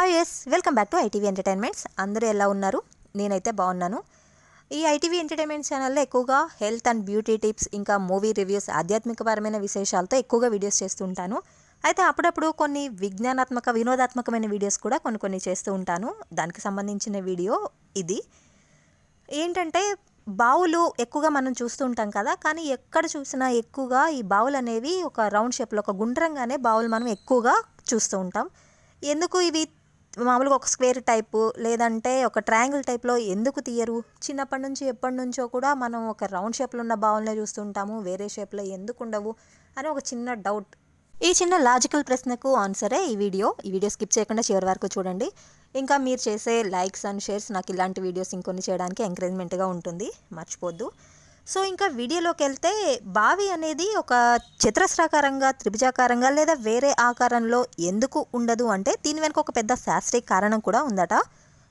Hi yes welcome back to ITV entertainments అందరూ ఎలా ఉన్నారు? నేనైతే బాగున్నాను. ఈ ఐటీవీ ఎంటర్టైన్మెంట్ ఛానల్లో ఎక్కువగా హెల్త్ అండ్ బ్యూటీ టిప్స్ ఇంకా మూవీ రివ్యూస్ ఆధ్యాత్మికపరమైన విశేషాలతో ఎక్కువగా వీడియోస్ చేస్తూ ఉంటాను. అయితే అప్పుడప్పుడు కొన్ని విజ్ఞానాత్మక వినోదాత్మకమైన వీడియోస్ కూడా కొన్ని కొన్ని చేస్తూ ఉంటాను. దానికి సంబంధించిన వీడియో ఇది. ఏంటంటే బావులు ఎక్కువగా మనం చూస్తూ ఉంటాం కదా కానీ ఎక్కడ చూసినా ఎక్కువగా ఈ బావులు అనేవి ఒక రౌండ్ షేప్లో ఒక గుండ్రంగానే బావులు మనం ఎక్కువగా చూస్తూ ఉంటాం. ఎందుకు ఇవి మామూలుగా ఒక స్క్వేర్ టైపు లేదంటే ఒక ట్రయాంగిల్ టైప్లో ఎందుకు తీయరు? చిన్నప్పటి నుంచి ఎప్పటి నుంచో కూడా మనం ఒక రౌండ్ షేప్లో ఉన్న బావులనే చూస్తుంటాము వేరే షేప్లో ఎందుకు ఉండవు అని ఒక చిన్న డౌట్. ఈ చిన్న లాజికల్ ప్రశ్నకు ఆన్సరే ఈ వీడియో. ఈ వీడియో స్కిప్ చేయకుండా చివరి వరకు చూడండి. ఇంకా మీరు చేసే లైక్స్ అండ్ షేర్స్ నాకు ఇలాంటి వీడియోస్ ఇంకొన్ని చేయడానికి ఎంకరేజ్మెంట్గా ఉంటుంది. మర్చిపోద్దు. సో ఇంకా వీడియోలోకి వెళ్తే బావి అనేది ఒక చతురస్రాకారంగా త్రిభుజాకారంగా లేదా వేరే ఆకారంలో ఎందుకు ఉండదు అంటే దీని వెనుక ఒక పెద్ద శాస్త్రీయ కారణం కూడా ఉందట.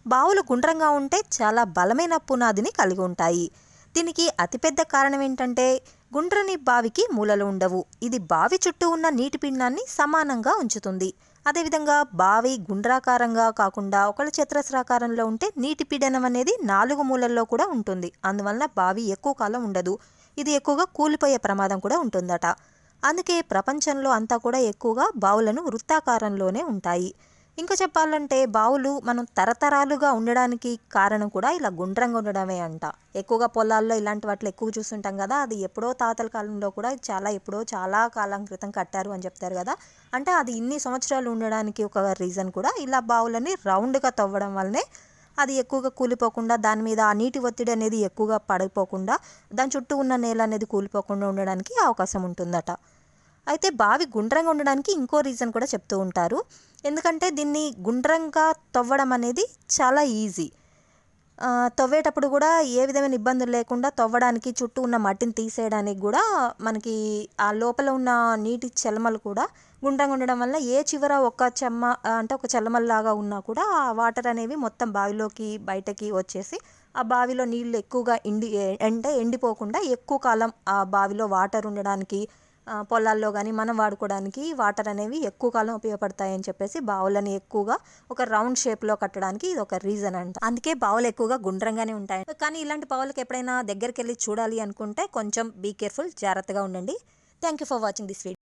బావులు గుండ్రంగా ఉంటే చాలా బలమైన పునాదిని కలిగి ఉంటాయి. దీనికి అతిపెద్ద కారణం ఏంటంటే గుండ్రని బావికి మూలలు ఉండవు. ఇది బావి చుట్టూ ఉన్న నీటి పిండాన్ని సమానంగా ఉంచుతుంది. అదేవిధంగా బావి గుండ్రాకారంగా కాకుండా ఒకళ్ళ చతురస్రాకారంలో ఉంటే నీటి పీడనం అనేది నాలుగు మూలల్లో కూడా ఉంటుంది. అందువలన బావి ఎక్కువ కాలం ఉండదు. ఇది ఎక్కువగా కూలిపోయే ప్రమాదం కూడా ఉంటుందట. అందుకే ప్రపంచంలో అంతా కూడా ఎక్కువగా బావులను వృత్తాకారంలోనే ఉంటాయి. ఇంకా చెప్పాలంటే బావులు మనం తరతరాలుగా ఉండడానికి కారణం కూడా ఇలా గుండ్రంగా ఉండడమే అంట. ఎక్కువగా పొలాల్లో ఇలాంటి వాటిలో ఎక్కువ చూస్తుంటాం కదా అది ఎప్పుడో తాతల కాలంలో కూడా చాలా ఎప్పుడో చాలా కాలం క్రితం కట్టారు అని చెప్తారు కదా. అంటే అది ఇన్ని సంవత్సరాలు ఉండడానికి ఒక రీజన్ కూడా ఇలా బావులని రౌండ్గా తవ్వడం వల్లనే అది ఎక్కువగా కూలిపోకుండా దాని మీద ఆ నీటి ఒత్తిడి అనేది ఎక్కువగా పడిపోకుండా దాని చుట్టూ ఉన్న నేల అనేది కూలిపోకుండా ఉండడానికి అవకాశం ఉంటుందట. అయితే బావి గుండ్రంగా ఉండడానికి ఇంకో రీజన్ కూడా చెప్తూ ఉంటారు. ఎందుకంటే దీన్ని గుండ్రంగా తవ్వడం అనేది చాలా ఈజీ. తవ్వేటప్పుడు కూడా ఏ విధమైన ఇబ్బందులు లేకుండా తవ్వడానికి చుట్టూ ఉన్న మట్టిని తీసేయడానికి కూడా మనకి ఆ లోపల ఉన్న నీటి చలమలు కూడా గుండ్రంగా ఉండడం వల్ల ఏ చివర ఒక చెమ్మ అంటే ఒక చెలమల్లాగా ఉన్నా కూడా ఆ వాటర్ అనేవి మొత్తం బావిలోకి బయటకి వచ్చేసి ఆ బావిలో నీళ్ళు ఎక్కువగా ఎండి అంటే ఎండిపోకుండా ఎక్కువ కాలం ఆ బావిలో వాటర్ ఉండడానికి పొలాల్లో కానీ మనం వాడుకోవడానికి వాటర్ అనేవి ఎక్కువ కాలం ఉపయోగపడతాయని చెప్పేసి బావులని ఎక్కువగా ఒక రౌండ్ షేప్లో కట్టడానికి ఇది ఒక రీజన్ అంట. అందుకే బావులు ఎక్కువగా గుండ్రంగానే ఉంటాయి. కానీ ఇలాంటి బావులకు ఎప్పుడైనా దగ్గరికి వెళ్ళి చూడాలి అనుకుంటే కొంచెం బీ కేర్ఫుల్ జాగ్రత్తగా ఉండండి. Thank you for watching this video.